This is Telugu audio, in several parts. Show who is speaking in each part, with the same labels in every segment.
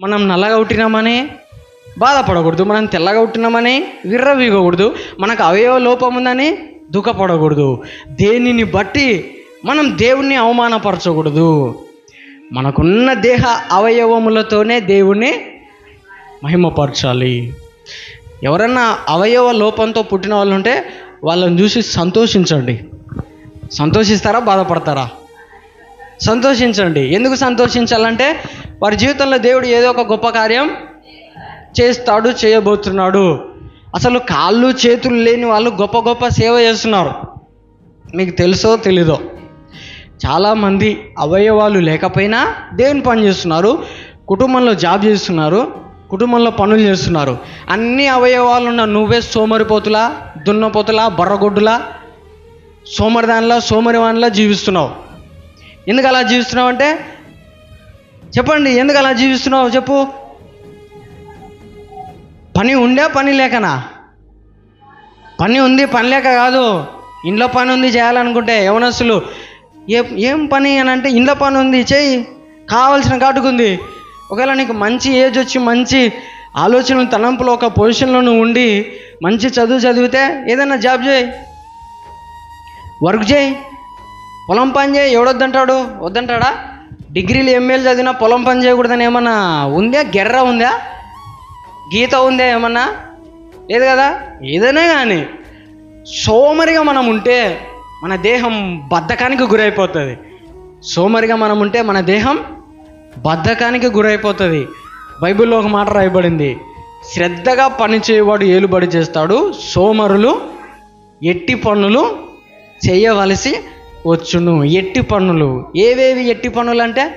Speaker 1: మనం నల్లగా పుట్టినామని బాధపడకూడదు మనం తెల్లగా పుట్టినామని విర్రవీగకూడదు మనకు అవయవ లోపం ఉందని దుఃఖపడకూడదు. దేనిని బట్టి మనం దేవుణ్ణి అవమానపరచకూడదు. మనకున్న దేహ అవయవములతోనే దేవుణ్ణి మహిమపరచాలి. ఎవరన్నా అవయవ లోపంతో పుట్టిన వాళ్ళు ఉంటే వాళ్ళని చూసి సంతోషించండి. సంతోషిస్తారా బాధపడతారా? సంతోషించండి. ఎందుకు సంతోషించాలంటే వారి జీవితంలో దేవుడు ఏదో ఒక గొప్ప కార్యం చేస్తాడు చేయబోతున్నాడు. అసలు కాళ్ళు చేతులు లేని వాళ్ళు గొప్ప గొప్ప సేవ చేస్తున్నారు. మీకు తెలుసో తెలీదో? చాలామంది అవయవాలు లేకపోయినా దేవుని పని చేస్తున్నారు కుటుంబంలో జాబ్ చేస్తున్నారు కుటుంబంలో పనులు చేస్తున్నారు. అన్ని అవయవాలు ఉన్న నువ్వే సోమరిపోతులా దున్నపోతులా బర్రగొడ్డులా సోమరిదానిలా సోమరివానిలా జీవిస్తున్నావు. ఎందుకు అలా జీవిస్తున్నావు అంటే చెప్పండి ఎందుకు అలా జీవిస్తున్నావు చెప్పు. పని ఉండే పని లేకనా? పని ఉంది పని లేక కాదు. ఇంట్లో పని ఉంది చేయాలనుకుంటే యవనస్తులు ఏ ఏం పని అని అంటే ఇంట్లో పని ఉంది చేయి కావాల్సిన కాటుకుంది ఒకవేళ నీకు మంచి ఏజ్ వచ్చి మంచి ఆలోచనలు తలంపులో ఒక పొజిషన్లో ఉండి మంచి చదువు చదివితే ఏదైనా జాబ్ చేయి. వర్క్ చేయి. పొలం పని చేయి. ఎవడొద్దంటాడు? వద్దంటాడా? డిగ్రీలు ఎంఏలు చదివినా పొలం పని చేయకూడదని ఏమన్నా ఉందా? గెర్ర ఉందా? గీత ఉందా ఏమన్నా? లేదు కదా? ఏదైనా కానీ సోమరిగా మనం ఉంటే మన దేహం బద్ధకానికి గురైపోతుంది. సోమరిగా మనం ఉంటే మన దేహం బద్ధకానికి గురైపోతుంది. బైబిల్లో ఒక మాట రాయబడింది. శ్రద్ధగా పని చేయవాడు ఏలుబడి చేస్తాడు. సోమరులు ఎట్టి పనులు చేయవలసి వచ్చును. ఎట్టి పనులు. ఏవేవి ఎట్టి పనులు అంటే?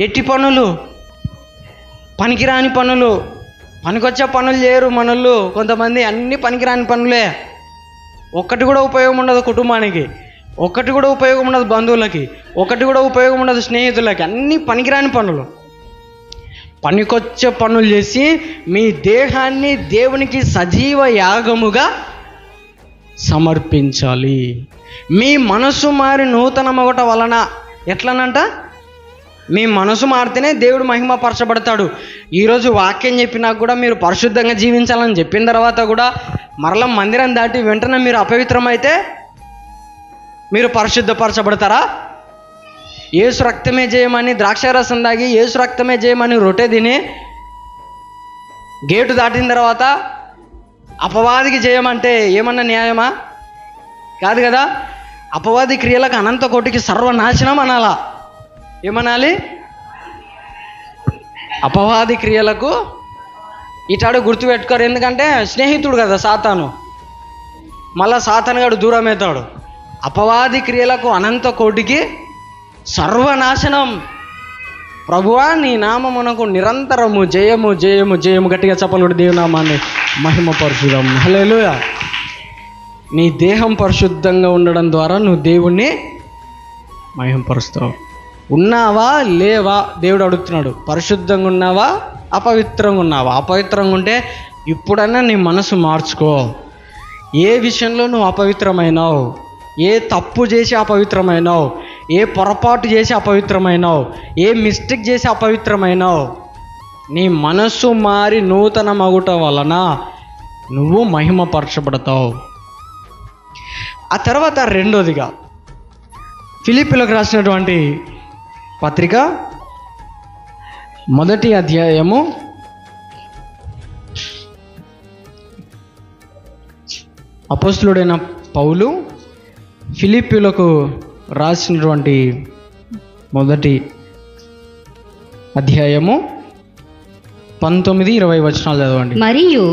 Speaker 1: ఎట్టి పనులు? పనికిరాని పనులు. పనికొచ్చే పనులు చేయరు మనోళ్ళు. కొంతమంది అన్ని పనికిరాని పనులే. ఒక్కటి కూడా ఉపయోగం ఉండదు కుటుంబానికి. ఒక్కటి కూడా ఉపయోగం ఉండదు బంధువులకి. ఒకటి కూడా ఉపయోగం ఉండదు స్నేహితులకి. అన్ని పనికిరాని పనులు. పనికొచ్చే పనులు చేసి మీ దేహాన్ని దేవునికి సజీవ యాగముగా సమర్పించాలి. మీ మనసు మారి నూతనమగట వలన ఎట్లనంట? మీ మనసు మారితేనే దేవుడు మహిమపరచబడతాడు. ఈరోజు వాక్యం చెప్పినా కూడా మీరు పరిశుద్ధంగా జీవించాలని చెప్పిన తర్వాత కూడా మరల మందిరం దాటి వెంటనే మీరు అపవిత్రమైతే మీరు పరిశుద్ధపరచబడతారా? ఏసు రక్తమే చేయమని ద్రాక్షారసం తాగి ఏసు రక్తమే చేయమని రొట్టె తిని గేటు దాటిన తర్వాత అపవాదికి జయమంటే ఏమన్నా న్యాయమా? కాదు కదా? అపవాది క్రియలకు అనంత కోటికి సర్వనాశనం అనాలా? ఏమనాలి? అపవాది క్రియలకు ఇటాడు గుర్తుపెట్టుకోరు ఎందుకంటే స్నేహితుడు కదా సాతాను. మళ్ళా సాతానుగాడు దూరం అవుతాడు అపవాది క్రియలకు అనంత కోటికి సర్వనాశనం. ప్రభువా నీ నామమునకు నిరంతరము జయము జయము జయము. గట్టిగా చెప్పలుడు దేవునామాన్ని మహిమపరచుదాం హల్లెలూయా. నీ దేహం పరిశుద్ధంగా ఉండడం ద్వారా నువ్వు దేవుణ్ణి మహిమపరుస్తావు ఉన్నావా? లేవా? దేవుడు అడుగుతున్నాడు. పరిశుద్ధంగా ఉన్నావా? అపవిత్రంగా ఉన్నావా? అపవిత్రంగా ఉంటే ఇప్పుడైనా నీ మనసు మార్చుకో. ఏ విషయంలో నువ్వు అపవిత్రమైనావు? ఏ తప్పు చేసి అపవిత్రమైనావు? ఏ పొరపాటు చేసి అపవిత్రమైనావు? ఏ మిస్టేక్ చేసి అపవిత్రమైనావు? నీ మనస్సు మారి నూతన మగుట వలన నువ్వు మహిమపరచబడతావు. ఆ తర్వాత రెండోదిగా ఫిలిపిలకు రాసినటువంటి పత్రిక మొదటి అధ్యాయము అపోస్తులుడైన పౌలు ఫిలిపిలకు రాసినటువంటి మొదటి అధ్యాయము పంతొమ్మిది ఇరవై వచనాలు చదవండి.
Speaker 2: మరియు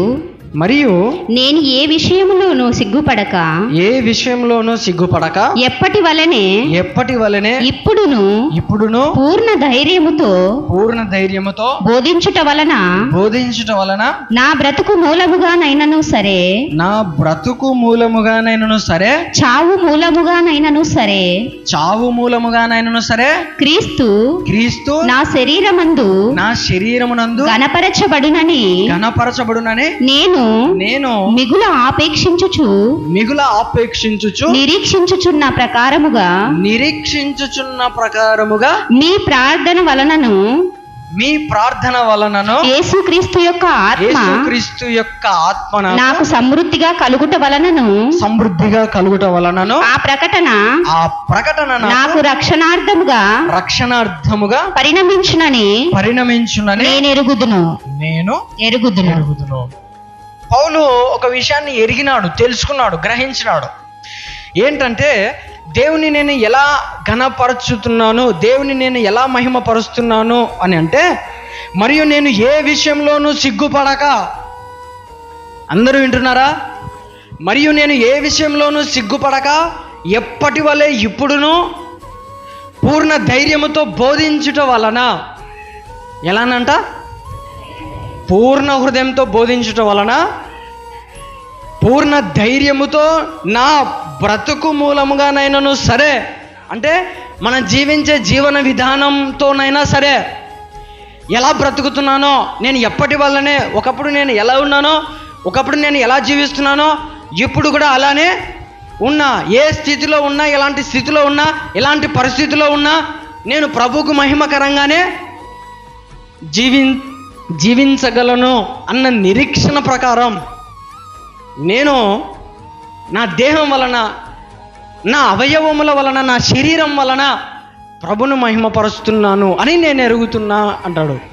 Speaker 1: మరియు
Speaker 2: నేను ఏ విషయములోనూ సిగ్గుపడక
Speaker 1: ఏ విషయంలోనూ సిగ్గుపడక
Speaker 2: ఎప్పటి వలనే
Speaker 1: ఎప్పటి వలనే
Speaker 2: ఇప్పుడును
Speaker 1: ఇప్పుడును
Speaker 2: పూర్ణ ధైర్యముతో
Speaker 1: పూర్ణ ధైర్యముతో
Speaker 2: బోధించుట వలన
Speaker 1: బోధించుట వలన
Speaker 2: నా బ్రతుకు మూలముగానైనను సరే
Speaker 1: నా బ్రతుకు మూలముగానైనను సరే
Speaker 2: చావు మూలముగానైనను సరే
Speaker 1: చావు మూలముగానైనను సరే
Speaker 2: క్రీస్తు
Speaker 1: క్రీస్తు
Speaker 2: నా శరీరమందు
Speaker 1: నా శరీరమునందు
Speaker 2: గణపరచబడునని
Speaker 1: ఘనపరచబడునని
Speaker 2: నేను
Speaker 1: నేను
Speaker 2: మిగుల ఆపేక్షించుచు
Speaker 1: మిగుల ఆపేక్షించుచు
Speaker 2: నిరీక్షించుచున్న ప్రకారముగా
Speaker 1: నిరీక్షించుచున్న ప్రకారముగా
Speaker 2: మీ ప్రార్థన వలనను
Speaker 1: మీ ప్రార్థన వలనను
Speaker 2: యేసుక్రీస్తు యొక్క ఆత్మ
Speaker 1: యేసుక్రీస్తు యొక్క ఆత్మ
Speaker 2: నాకు సమృద్ధిగా కలుగుట వలనను
Speaker 1: సమృద్ధిగా కలుగుట వలనను
Speaker 2: ఆ ప్రకటన
Speaker 1: ఆ ప్రకటన నాకు
Speaker 2: నాకు రక్షణార్థముగా
Speaker 1: రక్షణార్థముగా
Speaker 2: పరిణమించునని
Speaker 1: పరిణమించునని
Speaker 2: నేను ఎరుగుదును
Speaker 1: నేను
Speaker 2: ఎరుగుదును.
Speaker 1: ఎరుగుదును. పౌలు ఒక విషయాన్ని ఎరిగినాడు తెలుసుకున్నాడు గ్రహించినాడు. ఏంటంటే దేవుని నేను ఎలా ఘనపరుచుతున్నాను దేవుని నేను ఎలా మహిమపరుస్తున్నాను అని అంటే మరియు నేను ఏ విషయంలోనూ సిగ్గుపడక. అందరూ వింటున్నారా? మరియు నేను ఏ విషయంలోనూ సిగ్గుపడక ఎప్పటి వలె ఇప్పుడును పూర్ణ ధైర్యముతో బోధించుట వలన. ఎలానంట? పూర్ణ హృదయంతో బోధించుట వలన. పూర్ణ ధైర్యముతో నా బ్రతుకు మూలముగానైనాను సరే. అంటే మనం జీవించే జీవన విధానంతోనైనా సరే. ఎలా బ్రతుకుతున్నానో నేను ఎప్పటి వల్లనే ఒకప్పుడు నేను ఎలా ఉన్నానో ఒకప్పుడు నేను ఎలా జీవిస్తున్నానో ఇప్పుడు కూడా అలానే ఉన్నా. ఏ స్థితిలో ఉన్నా ఎలాంటి స్థితిలో ఉన్నా ఎలాంటి పరిస్థితిలో ఉన్నా నేను ప్రభుకు మహిమకరంగానే జీవి జీవించగలను అన్న నిరీక్షణ ప్రకారం నేను నా దేహం వలన నా అవయవముల వలన నా శరీరం వలన ప్రభును మహిమపరుస్తున్నాను అని నేను ఎరుగుతున్నా అంటాడు.